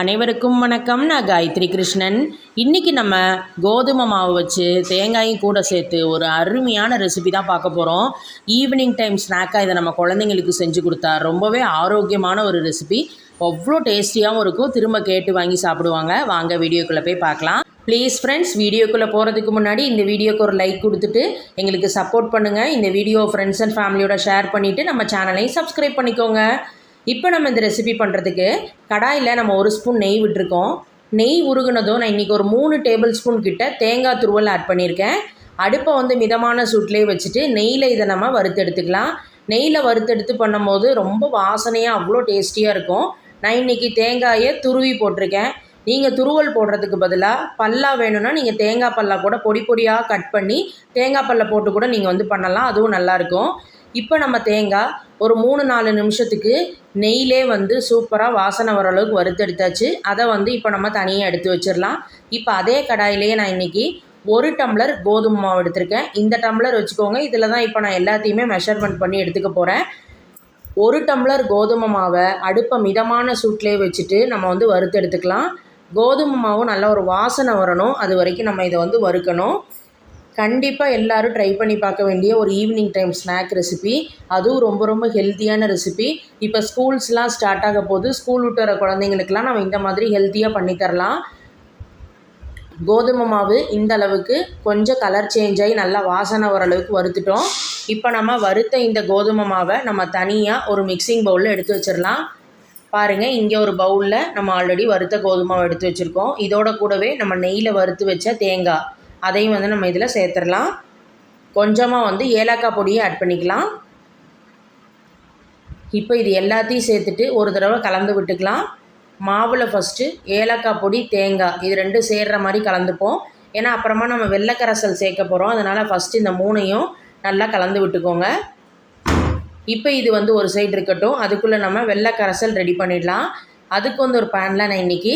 அனைவருக்கும் வணக்கம். நான் காயத்ரி கிருஷ்ணன். இன்றைக்கி நம்ம கோதுமை மாவு வச்சு தேங்காயும் கூட சேர்த்து ஒரு அருமையான ரெசிபி தான் பார்க்க போகிறோம் ஈவினிங் டைம் ஸ்நாக்காக இதை நம்ம குழந்தைங்களுக்கு செஞ்சு கொடுத்தா ரொம்பவே ஆரோக்கியமான ஒரு ரெசிபி அவ்வளோ டேஸ்டியாகவும் இருக்கும். திரும்ப கேட்டு வாங்கி சாப்பிடுவாங்க. வாங்க வீடியோக்குள்ளே போய் பார்க்கலாம். ப்ளீஸ் ஃப்ரெண்ட்ஸ் வீடியோக்குள்ளே போகிறதுக்கு முன்னாடி இந்த வீடியோக்கு ஒரு லைக் கொடுத்துட்டு எங்களுக்கு சப்போர்ட் பண்ணுங்கள் இந்த வீடியோ ஃப்ரெண்ட்ஸ் அண்ட் ஃபேமிலியோட ஷேர் பண்ணிவிட்டு நம்ம சேனலையும் சப்ஸ்கிரைப் பண்ணிக்கோங்க. இப்போ நம்ம இந்த ரெசிபி பண்ணுறதுக்கு கடாயில் நம்ம ஒரு ஸ்பூன் நெய் விட்டுருக்கோம். நெய் உருகுனதும் நான் இன்றைக்கி ஒரு மூணு டேபிள் ஸ்பூன் கிட்ட தேங்காய் துருவல் ஆட் பண்ணியிருக்கேன். அடுப்பை வந்து மிதமான சூட்லேயே வச்சுட்டு நெய்யில் இதை நம்ம வறுத்தெடுத்துக்கலாம் நெய்யில் வறுத்தெடுத்து பண்ணும்போது ரொம்ப வாசனையாக அவ்வளோ டேஸ்டியாக இருக்கும். நான் இன்றைக்கி தேங்காயை துருவி போட்டிருக்கேன். நீங்கள் துருவல் போடுறதுக்கு பதிலாக பல்லா வேணும்னா நீங்கள் தேங்காய் பல்லா கூட பொடி பொடியாக கட் பண்ணி தேங்காய் பல்ல போட்டு கூட நீங்கள் வந்து பண்ணலாம். அதுவும் நல்லாயிருக்கும் இப்போ நம்ம தேங்காய் ஒரு மூணு நாலு நிமிஷத்துக்கு நெய்யிலே வந்து சூப்பராக வாசனை வர அளவுக்கு வறுத்தெடுத்தாச்சு. அதை வந்து இப்போ நம்ம தனியாக எடுத்து வச்சிடலாம் இப்போ அதே கடாயிலேயே நான் இன்றைக்கி ஒரு டம்ளர் கோதுமை மாவு எடுத்திருக்கேன். இந்த டம்ளர் வச்சுக்கோங்க. இதில் தான் இப்போ நான் எல்லாத்தையுமே மெஷர்மெண்ட் பண்ணி எடுத்துக்க போகிறேன் ஒரு டம்ளர் கோதுமை மாவை அடுப்பை மிதமான சூட்லேயே வச்சுட்டு நம்ம வந்து வறுத்து எடுத்துக்கலாம் கோதுமை மாவும் நல்ல ஒரு வாசனை வரணும். அது வரைக்கும் நம்ம இதை வந்து வறுக்கணும். கண்டிப்பாக எல்லோரும் ட்ரை பண்ணி பார்க்க வேண்டிய ஒரு ஈவினிங் டைம் ஸ்நாக் ரெசிபி அதுவும் ரொம்ப ரொம்ப ஹெல்த்தியான ரெசிபி இப்போ ஸ்கூல்ஸ்லாம் ஸ்டார்ட் ஆக போது ஸ்கூல் விட்டு வர குழந்தைங்களுக்குலாம் நம்ம இந்த மாதிரி ஹெல்த்தியாக பண்ணித்தரலாம் கோதுமை மாவு இந்த அளவுக்கு கொஞ்சம் கலர் சேஞ்ச் ஆகி நல்லா வாசனை ஓரளவுக்கு வறுத்துட்டோம். இப்போ நம்ம வறுத்த இந்த கோதுமை மாவை நம்ம தனியாக ஒரு மிக்சிங் பவுலில் எடுத்து வச்சிடலாம். பாருங்கள் இங்கே ஒரு பவுலில் நம்ம ஆல்ரெடி வறுத்த கோதுமை எடுத்து வச்சுருக்கோம். இதோட கூடவே நம்ம நெய்யில் வறுத்து வச்ச தேங்காய். அதையும் வந்து நம்ம இதில் சேர்த்துடலாம். கொஞ்சமாக வந்து ஏலக்காய் பொடியும் ஆட் பண்ணிக்கலாம். இப்போ இது எல்லாத்தையும் சேர்த்துட்டு ஒரு தடவை கலந்து விட்டுக்கலாம். மாவில் ஃபஸ்ட்டு ஏலக்காய் பொடி தேங்காய் இது ரெண்டும் சேர்கிற மாதிரி கலந்துப்போம். ஏன்னா அப்புறமா நம்ம வெள்ளைக்கரசல் சேர்க்க போகிறோம் அதனால் ஃபஸ்ட்டு இந்த மூணையும் நல்லா கலந்து விட்டுக்கோங்க. இப்போ இது வந்து ஒரு சைடு இருக்கட்டும். அதுக்குள்ளே நம்ம வெள்ளைக்கரசல் ரெடி பண்ணிடலாம். அதுக்கு வந்து ஒரு பேனில் நான் இன்றைக்கி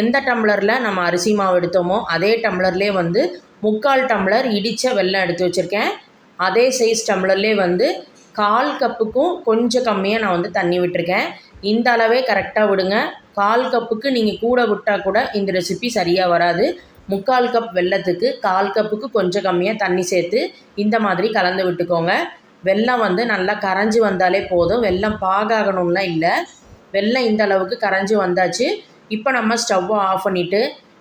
எந்த டம்ளரில் நம்ம அரிசி மாவு எடுத்தோமோ அதே டம்ளர்லேயே வந்து முக்கால் டம்ளர் இடித்த வெல்லம் எடுத்து வச்சுருக்கேன். அதே சைஸ் டம்ளர்லேயே வந்து கால் கப்புக்கும் கொஞ்சம் கம்மியாக நான் வந்து தண்ணி விட்டுருக்கேன். இந்த அளவே கரெக்டாக விடுங்க. கால் கப்புக்கு நீங்கள் கூட விட்டால் கூட இந்த ரெசிபி சரியாக வராது. முக்கால் கப் வெள்ளத்துக்கு கால் கப்புக்கு கொஞ்சம் கம்மியாக தண்ணி சேர்த்து இந்த மாதிரி கலந்து விட்டுக்கோங்க. வெல்லம் வந்து நல்லா கரைஞ்சி வந்தாலே போதும். வெள்ளம் பாகாகணும்லாம் இல்லை. வெள்ளம் இந்த அளவுக்கு கரைஞ்சி வந்தாச்சு. இப்போ நம்ம ஸ்டவ்வை ஆஃப் பண்ணிவிட்டு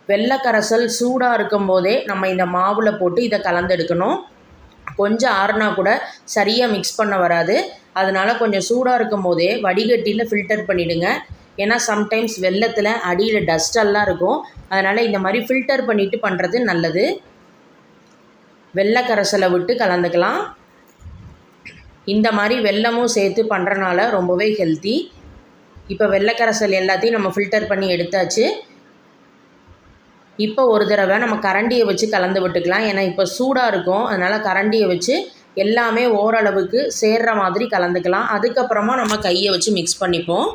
வெள்ளைக்கரசல் சூடாக இருக்கும் போதே நம்ம இந்த மாவில் போட்டு இதை கலந்தெடுக்கணும். கொஞ்சம் ஆறுனா கூட சரியாக மிக்ஸ் பண்ண வராது. அதனால் கொஞ்சம் சூடாக இருக்கும் போதே வடிகட்டியில் ஃபில்டர் பண்ணிவிடுங்க ஏன்னா சம்டைம்ஸ் வெள்ளத்தில் அடியில் டஸ்டெல்லாம் இருக்கும். அதனால் இந்த மாதிரி ஃபில்டர் பண்ணிவிட்டு பண்ணுறது நல்லது. வெள்ளைக்கரசலை விட்டு கலந்துக்கலாம். இந்த மாதிரி வெள்ளமும் சேர்த்து பண்ணுறனால ரொம்பவே ஹெல்த்தி இப்போ வெள்ளக்கரசல் எல்லாத்தையும் நம்ம ஃபில்டர் பண்ணி எடுத்தாச்சு. இப்போ ஒரு தடவை நம்ம கரண்டியை வச்சு கலந்து விட்டுக்கலாம். ஏன்னா இப்போ சூடாக இருக்கும். அதனால் கரண்டியை வச்சு எல்லாமே ஓரளவுக்கு சேர்கிற மாதிரி கலந்துக்கலாம். அதுக்கப்புறமா நம்ம கையை வச்சு மிக்ஸ் பண்ணிப்போம்.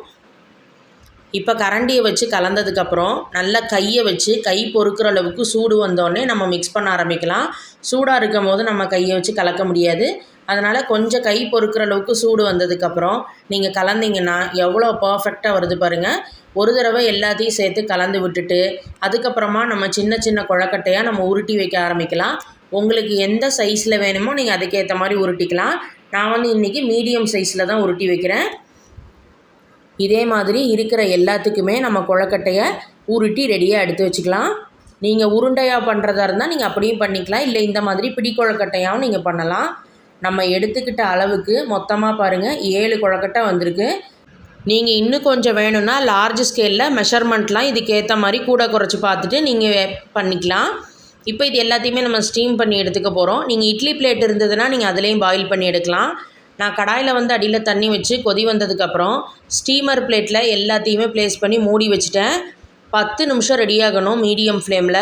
இப்போ கரண்டியை வச்சு கலந்ததுக்கப்புறம் நல்லா கையை வச்சு கை பொறுக்கிற அளவுக்கு சூடு வந்தோடனே நம்ம மிக்ஸ் பண்ண ஆரம்பிக்கலாம். சூடாக இருக்கும் போது நம்ம கையை வச்சு கலக்க முடியாது. அதனால் கொஞ்சம் கை பொறுக்கிற அளவுக்கு சூடு வந்ததுக்கப்புறம் நீங்கள் கலந்தீங்கன்னா எவ்வளோ பர்ஃபெக்டாக வருது பாருங்கள் ஒரு தடவை எல்லாத்தையும் சேர்த்து கலந்து விட்டுட்டு அதுக்கப்புறமா நம்ம சின்ன சின்ன குழக்கட்டையாக நம்ம உருட்டி வைக்க ஆரம்பிக்கலாம். உங்களுக்கு எந்த சைஸில் வேணுமோ நீங்கள் அதுக்கேற்ற மாதிரி உருட்டிக்கலாம். நான் வந்து இன்றைக்கி மீடியம் சைஸில் தான் உருட்டி வைக்கிறேன். இதே மாதிரி இருக்கிற எல்லாத்துக்குமே நம்ம குழக்கட்டையை உருட்டி ரெடியாக எடுத்து வச்சுக்கலாம். நீங்கள் உருண்டையாக பண்ணுறதா இருந்தால் நீங்கள் அப்படியும் பண்ணிக்கலாம். இல்லை இந்த மாதிரி பிடி குழக்கட்டையாகவும் நீங்கள் பண்ணலாம். நம்ம எடுத்துக்கிட்ட அளவுக்கு மொத்தமாக பாருங்கள் ஏழு கொழக்கட்டை வந்திருக்கு. நீங்கள் இன்னும் கொஞ்சம் வேணும்னா லார்ஜ் ஸ்கேலில் மெஷர்மெண்ட்லாம் இதுக்கேற்ற மாதிரி கூட குறைச்சி பார்த்துட்டு நீங்கள் பண்ணிக்கலாம். இப்போ இது எல்லாத்தையுமே நம்ம ஸ்டீம் பண்ணி எடுத்துக்க போகிறோம் நீங்கள் இட்லி பிளேட் இருந்ததுன்னா நீங்கள் அதுலேயும் பாயில் பண்ணி எடுக்கலாம். நான் கடாயில் வந்து அடியில் தண்ணி வச்சு கொதி வந்ததுக்கப்புறம் ஸ்டீமர் பிளேட்டில் எல்லாத்தையுமே ப்ளேஸ் பண்ணி மூடி வச்சுட்டேன். பத்து நிமிஷம் ரெடி ஆகணும் மீடியம் ஃப்ளேமில்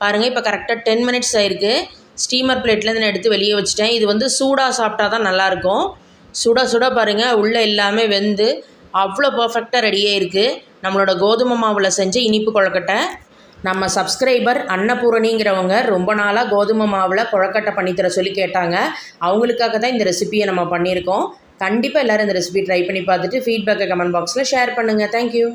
பாருங்கள் இப்போ கரெக்டாக டென் மினிட்ஸ் ஆயிருக்கு. ஸ்டீமர் பிளேட்லேருந்து நான் எடுத்து வெளியே வச்சுட்டேன். இது வந்து சூடாக சாப்பிட்டா தான் நல்லாயிருக்கும். சுட சுட பாருங்கள் உள்ளே எல்லாமே வெந்து அவ்வளோ பர்ஃபெக்டாக ரெடியாக இருக்குது நம்மளோட கோதுமை மாவில் செஞ்ச இனிப்பு கொழக்கட்டை. நம்ம சப்ஸ்கிரைபர் அன்னபூரணிங்கிறவங்க ரொம்ப நாளாக கோதுமை மாவில் கொழக்கட்டை பண்ணித்தர சொல்லி கேட்டாங்க. அவங்களுக்காக தான் இந்த ரெசிபியை நம்ம பண்ணியிருக்கோம். கண்டிப்பாக எல்லோரும் இந்த ரெசிபி ட்ரை பண்ணி பார்த்துட்டு ஃபீட்பேக்கை கமெண்ட் பாக்ஸில் ஷேர் பண்ணுங்கள் தேங்க்யூ